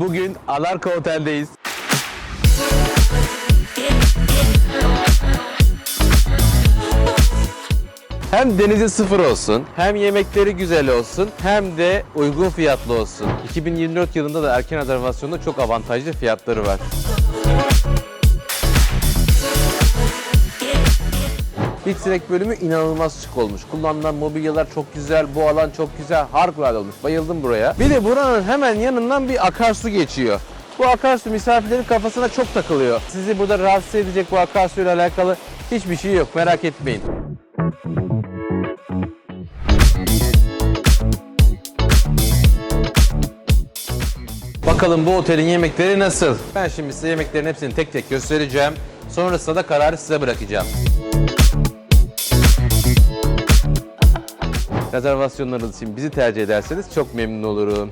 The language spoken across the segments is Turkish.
Bugün Alarka Otel'deyiz. Hem denizi sıfır olsun, hem yemekleri güzel olsun, hem de uygun fiyatlı olsun. 2024 yılında da erken rezervasyonda çok avantajlı fiyatları var. İlk sinek bölümü inanılmaz şık olmuş. Kullanılan mobilyalar çok güzel, bu alan çok güzel, harikulade olmuş. Bayıldım buraya. Bir de buranın hemen yanından bir akarsu geçiyor. Bu akarsu misafirlerin kafasına çok takılıyor. Sizi burada rahatsız edecek bu akarsuyla alakalı hiçbir şey yok, merak etmeyin. Bakalım bu otelin yemekleri nasıl? Ben şimdi size yemeklerin hepsini tek tek göstereceğim. Sonrasında da kararı size bırakacağım. Rezervasyonlarınız için bizi tercih ederseniz çok memnun olurum.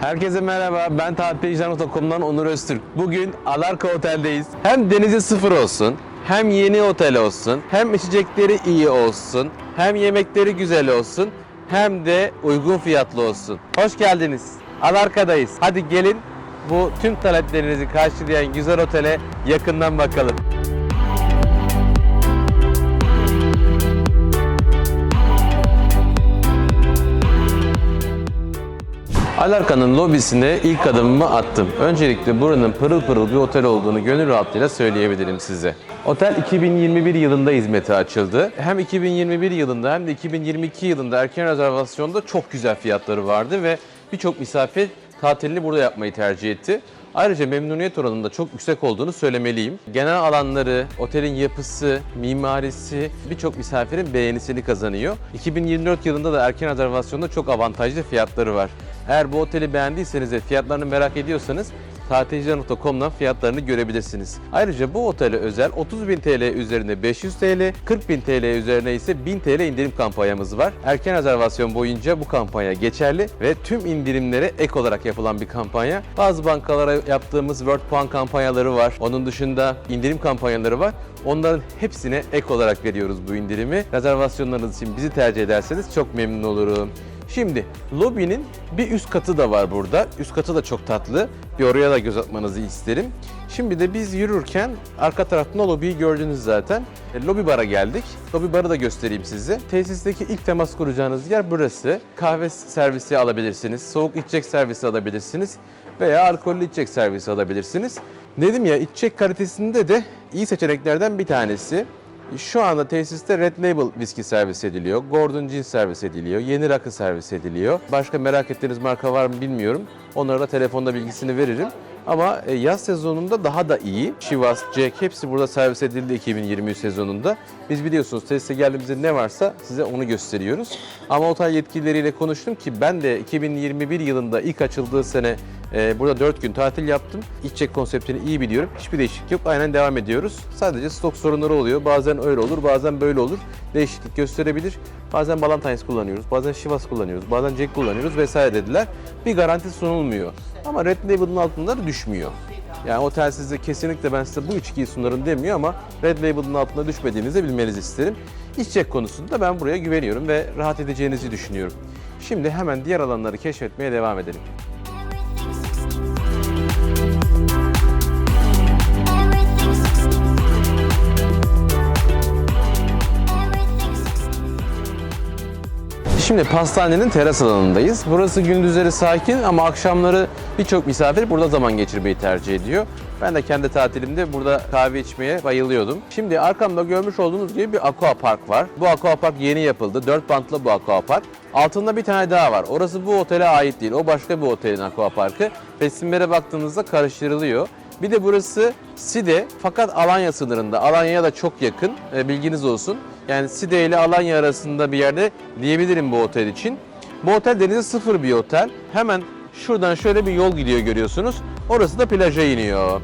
Herkese merhaba, ben tatilciler.com'dan Onur Öztürk. Bugün Alarka Otel'deyiz. Hem denizi sıfır olsun, hem yeni otel olsun, hem içecekleri iyi olsun, hem yemekleri güzel olsun, hem de uygun fiyatlı olsun. Hoş geldiniz. Alarka'dayız. Hadi gelin bu tüm taleplerinizi karşılayan güzel otele yakından bakalım. Alarka'nın lobisine ilk adımımı attım. Öncelikle buranın pırıl pırıl bir otel olduğunu gönül rahatlığıyla söyleyebilirim size. Otel 2021 yılında hizmete açıldı. Hem 2021 yılında hem de 2022 yılında erken rezervasyonda çok güzel fiyatları vardı ve birçok misafir tatilini burada yapmayı tercih etti. Ayrıca memnuniyet oranında çok yüksek olduğunu söylemeliyim. Genel alanları, otelin yapısı, mimarisi birçok misafirin beğenisini kazanıyor. 2024 yılında da erken rezervasyonda çok avantajlı fiyatları var. Eğer bu oteli beğendiyseniz ve fiyatlarını merak ediyorsanız tatilciler.com'dan fiyatlarını görebilirsiniz. Ayrıca bu otele özel 30.000 TL üzerine 500 TL, 40.000 TL üzerine ise 1000 TL indirim kampanyamız var. Erken rezervasyon boyunca bu kampanya geçerli ve tüm indirimlere ek olarak yapılan bir kampanya. Bazı bankalara yaptığımız World Puan kampanyaları var. Onun dışında indirim kampanyaları var. Onların hepsine ek olarak veriyoruz bu indirimi. Rezervasyonlarınız için bizi tercih ederseniz çok memnun olurum. Şimdi lobinin bir üst katı da var burada. Üst katı da çok tatlı. Bir oraya da göz atmanızı isterim. Şimdi de biz yürürken arka tarafında lobiyi gördünüz zaten. E, lobi bara geldik. Lobi barı da göstereyim size. Tesisteki ilk temas kuracağınız yer burası. Kahve servisi alabilirsiniz. Soğuk içecek servisi alabilirsiniz. Veya alkollü içecek servisi alabilirsiniz. Dedim ya içecek kalitesinde de iyi seçeneklerden bir tanesi. Şu anda tesiste Red Label viski servis ediliyor. Gordon Gin servis ediliyor. Yeni rakı servis ediliyor. Başka merak ettiğiniz marka var mı bilmiyorum. Onlara da telefonda bilgisini veririm. Ama e, yaz sezonunda daha da iyi. Chivas, Jack hepsi burada servis edildi 2023 sezonunda. Biz biliyorsunuz tesise geldiğimizde ne varsa size onu gösteriyoruz. Ama otel yetkilileriyle konuştum ki ben de 2021 yılında ilk açıldığı sene e, burada 4 gün tatil yaptım. İçecek konseptini iyi biliyorum. Hiçbir değişiklik yok. Aynen devam ediyoruz. Sadece stok sorunları oluyor. Bazen öyle olur, bazen böyle olur. Değişiklik gösterebilir. Bazen Ballantines kullanıyoruz, bazen Chivas kullanıyoruz, bazen Jack kullanıyoruz vesaire dediler. Bir garanti sunulmuyor. Ama Red Label'ın altında da düşmüyor. Yani otel size kesinlikle ben size bu içkiyi sunarım demiyor ama Red Label'ın altına düşmediğinizi bilmenizi isterim. İçecek konusunda ben buraya güveniyorum ve rahat edeceğinizi düşünüyorum. Şimdi hemen diğer alanları keşfetmeye devam edelim. Şimdi pastanenin teras alanındayız. Burası gündüzleri sakin ama akşamları birçok misafir burada zaman geçirmeyi tercih ediyor. Ben de kendi tatilimde burada kahve içmeye bayılıyordum. Şimdi arkamda görmüş olduğunuz gibi bir aqua park var. Bu aqua park yeni yapıldı. 4 bantlı bu aqua park. Altında bir tane daha var. Orası bu otele ait değil. O başka bir otelin aqua parkı. Resimlere baktığınızda karıştırılıyor. Bir de burası Side fakat Alanya sınırında. Alanya'ya da çok yakın. E, bilginiz olsun. Yani Side ile Alanya arasında bir yerde diyebilirim bu otel için. Bu otel denize sıfır bir otel. Hemen şuradan şöyle bir yol gidiyor görüyorsunuz. Orası da plaja iniyor.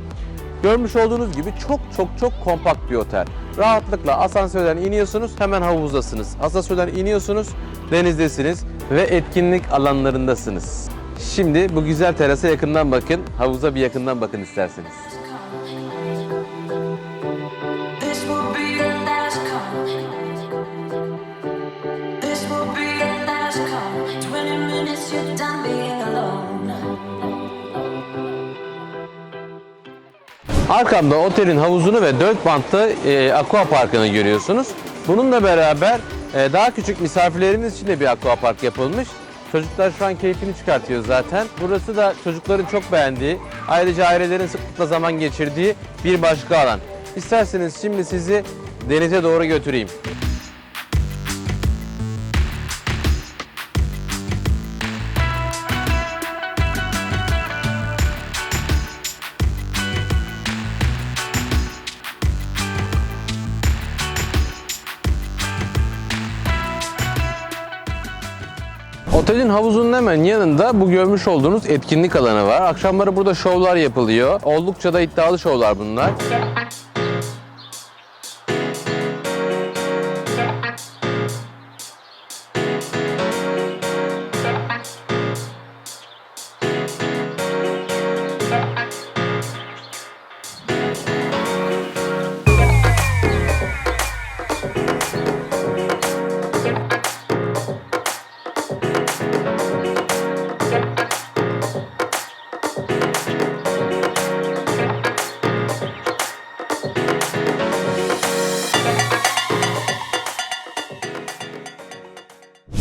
Görmüş olduğunuz gibi çok çok çok kompakt bir otel. Rahatlıkla asansörden iniyorsunuz hemen havuzdasınız. Asansörden iniyorsunuz denizdesiniz ve etkinlik alanlarındasınız. Şimdi bu güzel terasa yakından bakın. Havuza bir yakından bakın isterseniz. Arkamda otelin havuzunu ve dört bantlı e, aqua parkını görüyorsunuz. Bununla beraber e, daha küçük misafirlerimiz için de bir aqua park yapılmış. Çocuklar şu an keyfini çıkartıyor zaten. Burası da çocukların çok beğendiği, ayrıca ailelerin sıklıkla zaman geçirdiği bir başka alan. İsterseniz şimdi sizi denize doğru götüreyim. Havuzunun hemen yanında bu görmüş olduğunuz etkinlik alanı var. Akşamları burada şovlar yapılıyor. Oldukça da iddialı şovlar bunlar.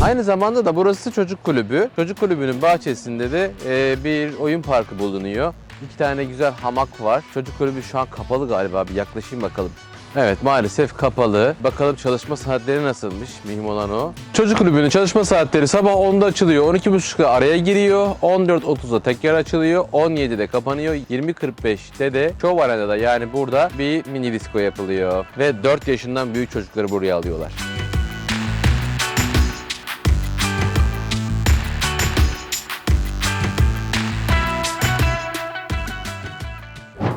Aynı zamanda da burası çocuk kulübü. Çocuk kulübünün bahçesinde de e, bir oyun parkı bulunuyor. İki tane güzel hamak var. Çocuk kulübü şu an kapalı galiba. Bir yaklaşayım bakalım. Evet maalesef kapalı. Bakalım çalışma saatleri nasılmış? Mühim olan o. Çocuk kulübünün çalışma saatleri sabah 10'da açılıyor. 12.30'da araya giriyor. 14.30'da tekrar açılıyor. 17'de kapanıyor. 20.45'te de Show Arena'da yani burada bir mini disco yapılıyor. Ve 4 yaşından büyük çocukları buraya alıyorlar.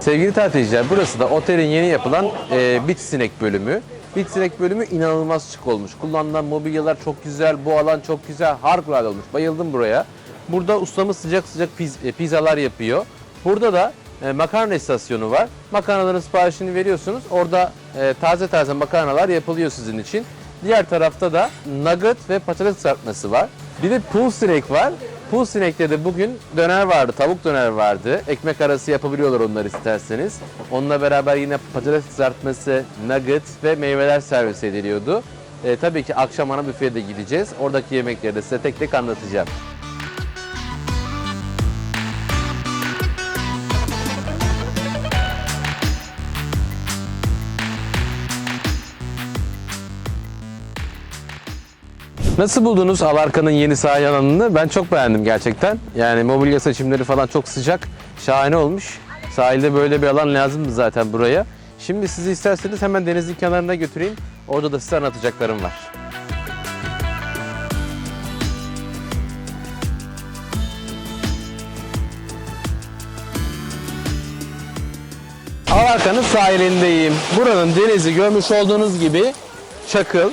Sevgili tatilciler burası da otelin yeni yapılan e, bit sinek bölümü. Bit sinek bölümü inanılmaz şık olmuş. Kullanılan mobilyalar çok güzel, bu alan çok güzel, harikulade olmuş. Bayıldım buraya. Burada ustamız sıcak sıcak piz- e, pizzalar yapıyor. Burada da e, makarna istasyonu var. Makarnaların siparişini veriyorsunuz. Orada e, taze taze makarnalar yapılıyor sizin için. Diğer tarafta da nugget ve patates kızartması var. Bir de pool sinek var. Pool sinekte de bugün döner vardı, tavuk döner vardı. Ekmek arası yapabiliyorlar onlar isterseniz. Onunla beraber yine patates kızartması, nugget ve meyveler servis ediliyordu. E, tabii ki akşam ana büfeye de gideceğiz. Oradaki yemekleri de size tek tek anlatacağım. Nasıl buldunuz Alarka'nın yeni sahil alanını? Ben çok beğendim gerçekten. Yani mobilya seçimleri falan çok sıcak, şahane olmuş. Sahilde böyle bir alan lazımdı zaten buraya. Şimdi sizi isterseniz hemen denizin kenarına götüreyim. Orada da size anlatacaklarım var. Alarka'nın sahilindeyim. Buranın denizi görmüş olduğunuz gibi çakıl.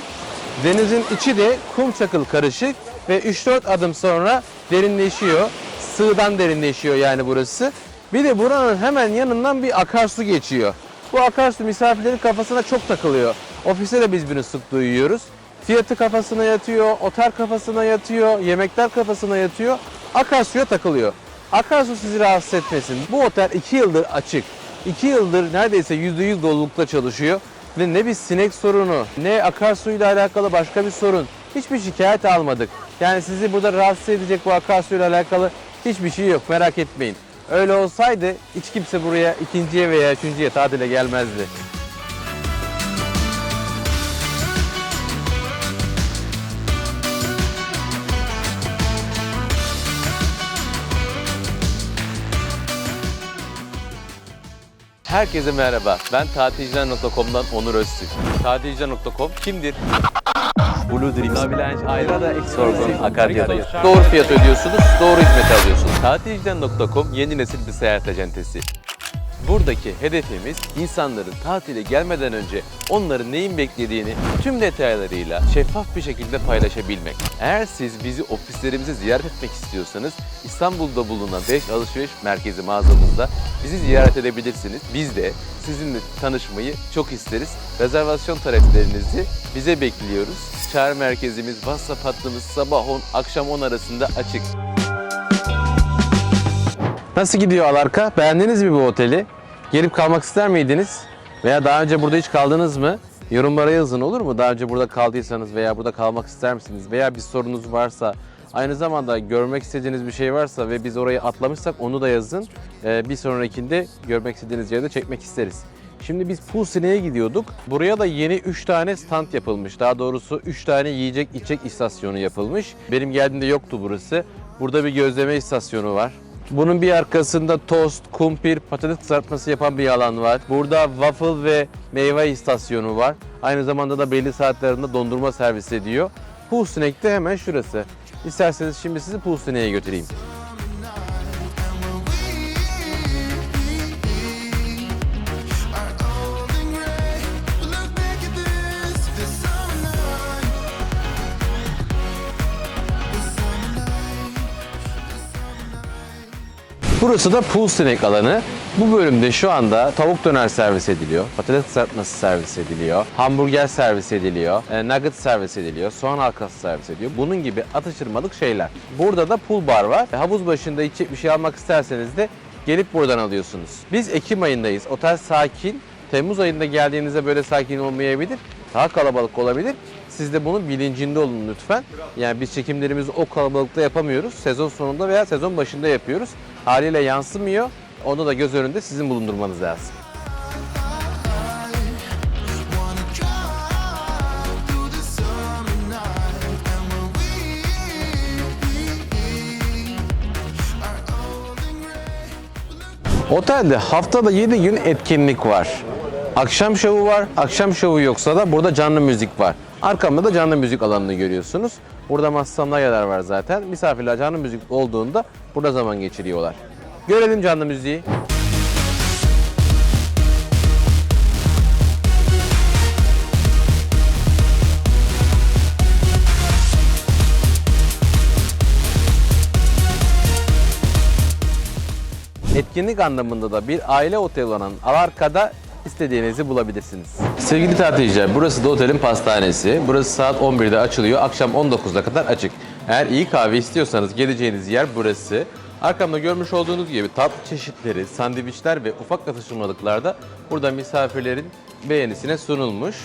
Denizin içi de kum çakıl karışık ve 3-4 adım sonra derinleşiyor. Sığdan derinleşiyor yani burası. Bir de buranın hemen yanından bir akarsu geçiyor. Bu akarsu misafirlerin kafasına çok takılıyor. Ofiste de biz bunu sık duyuyoruz. Fiyatı kafasına yatıyor, otel kafasına yatıyor, yemekler kafasına yatıyor. Akarsuya takılıyor. Akarsu sizi rahatsız etmesin. Bu otel 2 yıldır açık. 2 yıldır neredeyse %100 dolulukta çalışıyor. Ve ne bir sinek sorunu, ne akarsuyla alakalı başka bir sorun. Hiçbir şikayet almadık. Yani sizi burada rahatsız edecek bu akarsuyla alakalı hiçbir şey yok merak etmeyin. Öyle olsaydı hiç kimse buraya ikinciye veya üçüncüye tatile gelmezdi. Herkese merhaba. Ben tatilciler.com'dan Onur Öztürk. Tatilciler.com kimdir? Blue Dream, Navilange, Ayra da Sorgun, Akarya'dayız. Doğru fiyat ödüyorsunuz, doğru hizmet alıyorsunuz. Tatilciler.com yeni nesil bir seyahat acentesi. Buradaki hedefimiz insanların tatile gelmeden önce onların neyin beklediğini tüm detaylarıyla şeffaf bir şekilde paylaşabilmek. Eğer siz bizi ofislerimizi ziyaret etmek istiyorsanız İstanbul'da bulunan 5 alışveriş merkezi mağazamızda bizi ziyaret edebilirsiniz. Biz de sizinle tanışmayı çok isteriz. Rezervasyon taleplerinizi bize bekliyoruz. Çağrı merkezimiz, WhatsApp hattımız sabah 10, akşam 10 arasında açık. Nasıl gidiyor Alarka? Beğendiniz mi bu oteli? Gelip kalmak ister miydiniz? Veya daha önce burada hiç kaldınız mı? Yorumlara yazın olur mu? Daha önce burada kaldıysanız veya burada kalmak ister misiniz? Veya bir sorunuz varsa, aynı zamanda görmek istediğiniz bir şey varsa ve biz orayı atlamışsak onu da yazın. Ee, bir sonrakinde görmek istediğiniz yerde çekmek isteriz. Şimdi biz Pulsine'ye gidiyorduk. Buraya da yeni 3 tane stand yapılmış. Daha doğrusu 3 tane yiyecek içecek istasyonu yapılmış. Benim geldiğimde yoktu burası. Burada bir gözleme istasyonu var. Bunun bir arkasında tost, kumpir, patates kızartması yapan bir alan var. Burada waffle ve meyve istasyonu var. Aynı zamanda da belli saatlerinde dondurma servis ediyor. Pulsinek de hemen şurası. İsterseniz şimdi sizi Pulsinek'e götüreyim. Burası da pool snack alanı. Bu bölümde şu anda tavuk döner servis ediliyor, patates kızartması servis ediliyor, hamburger servis ediliyor, e, nugget servis ediliyor, soğan halkası servis ediliyor. Bunun gibi atıştırmalık şeyler. Burada da pool bar var. E, Havuz başında içecek bir şey almak isterseniz de gelip buradan alıyorsunuz. Biz Ekim ayındayız. Otel sakin. Temmuz ayında geldiğinizde böyle sakin olmayabilir. Daha kalabalık olabilir. Siz de bunun bilincinde olun lütfen. Yani biz çekimlerimizi o kalabalıkta yapamıyoruz. Sezon sonunda veya sezon başında yapıyoruz. Haliyle yansımıyor. Onu da göz önünde sizin bulundurmanız lazım. Otelde haftada 7 gün etkinlik var. Akşam şovu var. Akşam şovu yoksa da burada canlı müzik var. Arkamda da canlı müzik alanını görüyorsunuz. Burada masa sandalyeler var zaten. Misafirler canlı müzik olduğunda burada zaman geçiriyorlar. Görelim canlı müziği. Etkinlik anlamında da bir aile oteli olan Alarka'da istediğinizi bulabilirsiniz. Sevgili tatilciler, burası da otelin pastanesi. Burası saat 11'de açılıyor, akşam 19'a kadar açık. Eğer iyi kahve istiyorsanız geleceğiniz yer burası. Arkamda görmüş olduğunuz gibi tatlı çeşitleri, sandviçler ve ufak atıştırmalıklar da burada misafirlerin beğenisine sunulmuş.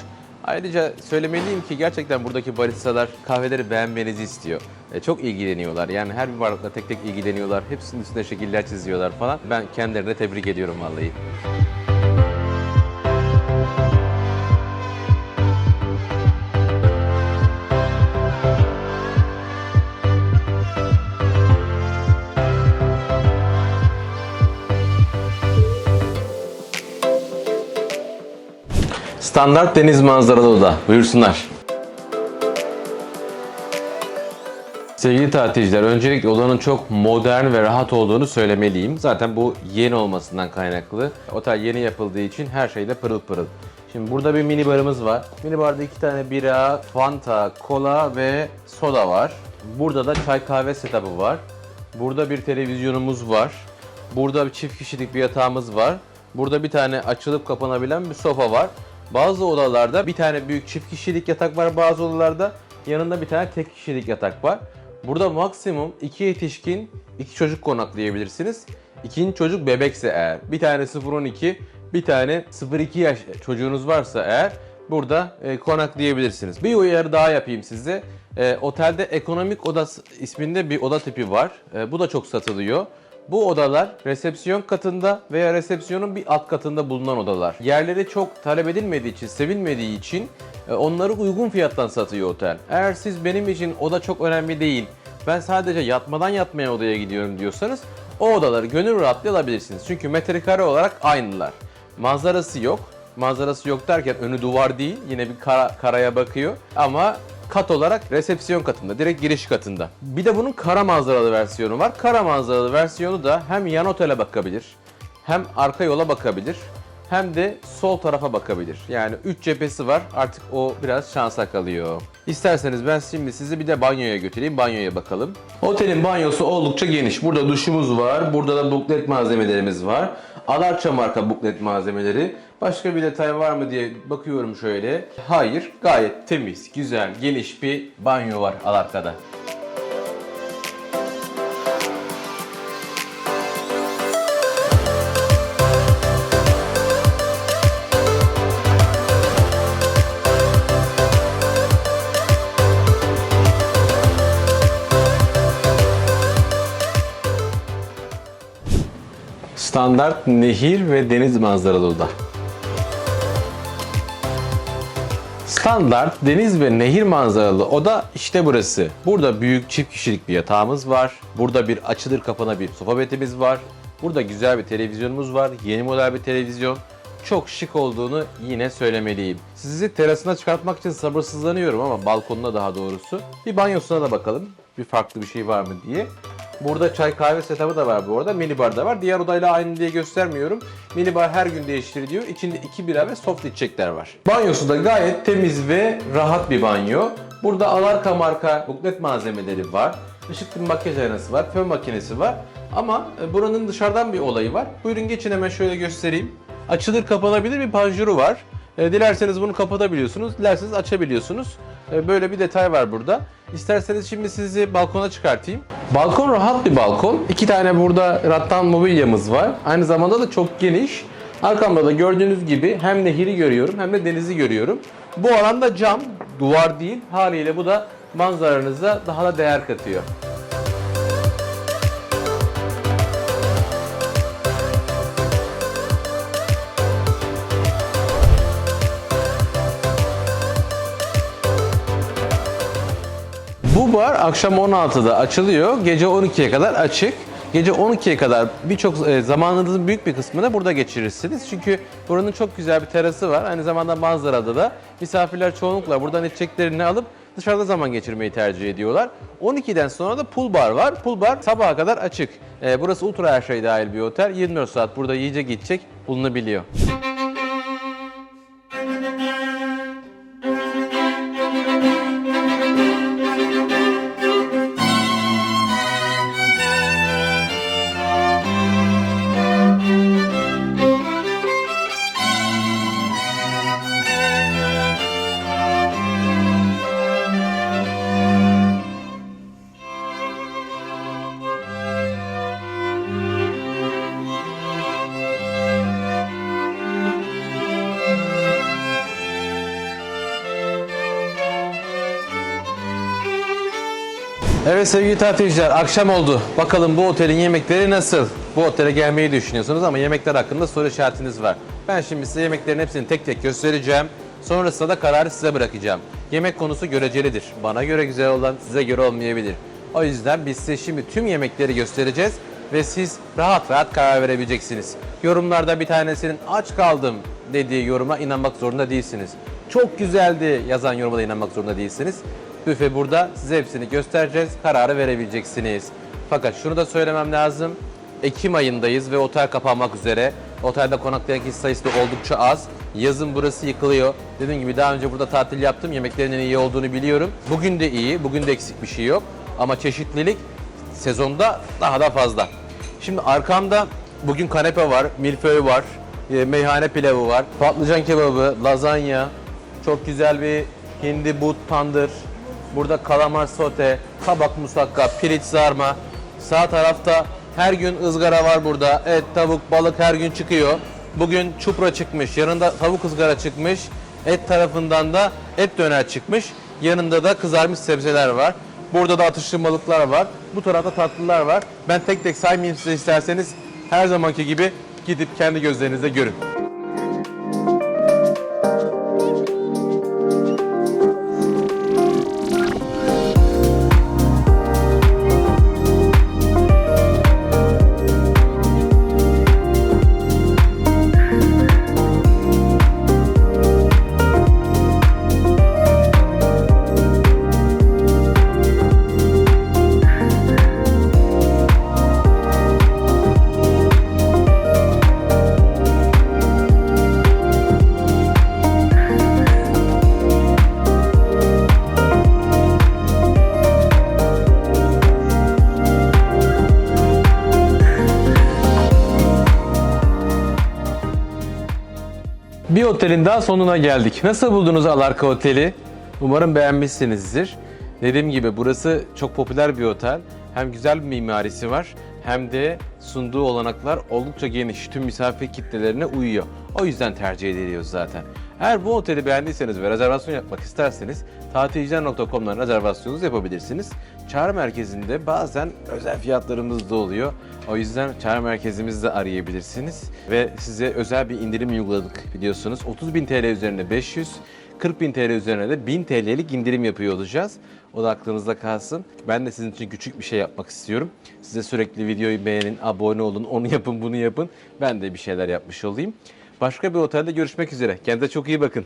Ayrıca söylemeliyim ki gerçekten buradaki baristalar kahveleri beğenmenizi istiyor. E, çok ilgileniyorlar. Yani her bir bardakla tek tek ilgileniyorlar. Hepsinin üstüne şekiller çiziyorlar falan. Ben kendilerini de tebrik ediyorum vallahi. Standart deniz manzaralı oda. Buyursunlar. Sevgili tatilciler, öncelikle odanın çok modern ve rahat olduğunu söylemeliyim. Zaten bu yeni olmasından kaynaklı. Otel yeni yapıldığı için her şey de pırıl pırıl. Şimdi burada bir mini barımız var. Mini barda iki tane bira, fanta, kola ve soda var. Burada da çay kahve setup'ı var. Burada bir televizyonumuz var. Burada bir çift kişilik bir yatağımız var. Burada bir tane açılıp kapanabilen bir sofa var. Bazı odalarda bir tane büyük çift kişilik yatak var bazı odalarda. Yanında bir tane tek kişilik yatak var. Burada maksimum iki yetişkin, iki çocuk konaklayabilirsiniz. İkinci çocuk bebekse eğer. Bir tane 0-12, bir tane 0-2 yaş çocuğunuz varsa eğer burada e, konaklayabilirsiniz. Bir uyarı daha yapayım size. E, otelde ekonomik oda isminde bir oda tipi var. E, bu da çok satılıyor. Bu odalar resepsiyon katında veya resepsiyonun bir alt katında bulunan odalar. Yerleri çok talep edilmediği için, sevilmediği için e, onları uygun fiyattan satıyor otel. Eğer siz benim için oda çok önemli değil, ben sadece yatmadan yatmaya odaya gidiyorum diyorsanız o odaları gönül rahatlığı alabilirsiniz. Çünkü metrekare olarak aynılar. Manzarası yok. Manzarası yok derken önü duvar değil, yine bir kara, karaya bakıyor ama kat olarak resepsiyon katında, direkt giriş katında. Bir de bunun kara manzaralı versiyonu var. Kara manzaralı versiyonu da hem yan otele bakabilir, hem arka yola bakabilir, hem de sol tarafa bakabilir. Yani 3 cephesi var. Artık o biraz şansa kalıyor. İsterseniz ben şimdi sizi bir de banyoya götüreyim. Banyoya bakalım. Otelin banyosu oldukça geniş. Burada duşumuz var. Burada da buklet malzemelerimiz var. Alarça marka buklet malzemeleri. Başka bir detay var mı diye bakıyorum şöyle. Hayır, gayet temiz, güzel, geniş bir banyo var Alatka'da. standart nehir ve deniz manzaralı oda. Standart deniz ve nehir manzaralı oda işte burası. Burada büyük çift kişilik bir yatağımız var. Burada bir açılır kapana bir sofa betimiz var. Burada güzel bir televizyonumuz var. Yeni model bir televizyon. Çok şık olduğunu yine söylemeliyim. Sizi terasına çıkartmak için sabırsızlanıyorum ama balkonuna daha doğrusu. Bir banyosuna da bakalım. Bir farklı bir şey var mı diye. Burada çay kahve setup'ı da var bu arada. Minibar da var. Diğer odayla aynı diye göstermiyorum. Minibar her gün değiştiriliyor. İçinde iki bira ve soft içecekler var. Banyosu da gayet temiz ve rahat bir banyo. Burada Alarka marka buklet malzemeleri var. Işıklı makyaj aynası var. Fön makinesi var. Ama e, buranın dışarıdan bir olayı var. Buyurun geçin hemen şöyle göstereyim. Açılır kapanabilir bir panjuru var. E, dilerseniz bunu kapatabiliyorsunuz, dilerseniz açabiliyorsunuz. E, böyle bir detay var burada. İsterseniz şimdi sizi balkona çıkartayım. Balkon rahat bir balkon. İki tane burada rattan mobilyamız var. Aynı zamanda da çok geniş. Arkamda da gördüğünüz gibi hem nehri görüyorum hem de denizi görüyorum. Bu alanda cam, duvar değil. Haliyle bu da manzaranıza daha da değer katıyor. Bar akşam 16'da açılıyor. Gece 12'ye kadar açık. Gece 12'ye kadar birçok e, zamanınızın büyük bir kısmını burada geçirirsiniz. Çünkü buranın çok güzel bir terası var. Aynı zamanda manzarada da misafirler çoğunlukla buradan içeceklerini alıp dışarıda zaman geçirmeyi tercih ediyorlar. 12'den sonra da pool bar var. Pool bar sabaha kadar açık. E, burası ultra her şey dahil bir otel. 24 saat burada yiyecek içecek bulunabiliyor. Evet sevgili tatilciler akşam oldu. Bakalım bu otelin yemekleri nasıl? Bu otele gelmeyi düşünüyorsunuz ama yemekler hakkında soru işaretiniz var. Ben şimdi size yemeklerin hepsini tek tek göstereceğim. Sonrasında da kararı size bırakacağım. Yemek konusu görecelidir. Bana göre güzel olan size göre olmayabilir. O yüzden biz size şimdi tüm yemekleri göstereceğiz ve siz rahat rahat karar verebileceksiniz. Yorumlarda bir tanesinin aç kaldım dediği yoruma inanmak zorunda değilsiniz. Çok güzeldi yazan yoruma da inanmak zorunda değilsiniz. Büfe burada. Size hepsini göstereceğiz. Kararı verebileceksiniz. Fakat şunu da söylemem lazım. Ekim ayındayız ve otel kapanmak üzere. Otelde konaklayan kişi sayısı da oldukça az. Yazın burası yıkılıyor. Dediğim gibi daha önce burada tatil yaptım. Yemeklerinin iyi olduğunu biliyorum. Bugün de iyi. Bugün de eksik bir şey yok. Ama çeşitlilik sezonda daha da fazla. Şimdi arkamda bugün kanepe var, milföy var, e, meyhane pilavı var, patlıcan kebabı, lazanya, çok güzel bir hindi but tandır, burada kalamar sote, kabak musakka, piriç sarma. Sağ tarafta her gün ızgara var burada. Et, tavuk, balık her gün çıkıyor. Bugün çupra çıkmış, yanında tavuk ızgara çıkmış. Et tarafından da et döner çıkmış. Yanında da kızarmış sebzeler var. Burada da atıştırmalıklar var. Bu tarafta tatlılar var. Ben tek tek saymayayım size isterseniz. Her zamanki gibi gidip kendi gözlerinizle görün. Bir otelin daha sonuna geldik. Nasıl buldunuz Alarka Oteli? Umarım beğenmişsinizdir. Dediğim gibi burası çok popüler bir otel. Hem güzel bir mimarisi var hem de sunduğu olanaklar oldukça geniş. Tüm misafir kitlelerine uyuyor. O yüzden tercih ediliyor zaten. Eğer bu oteli beğendiyseniz ve rezervasyon yapmak isterseniz tatilciler.com'dan rezervasyonunuzu yapabilirsiniz. Çağrı merkezinde bazen özel fiyatlarımız da oluyor. O yüzden çağrı merkezimizi de arayabilirsiniz. Ve size özel bir indirim uyguladık biliyorsunuz. 30.000 TL üzerine 500, 40.000 TL üzerine de 1000 TL'lik indirim yapıyor olacağız. O da aklınızda kalsın. Ben de sizin için küçük bir şey yapmak istiyorum. Size sürekli videoyu beğenin, abone olun, onu yapın, bunu yapın. Ben de bir şeyler yapmış olayım. Başka bir otelde görüşmek üzere. Kendinize çok iyi bakın.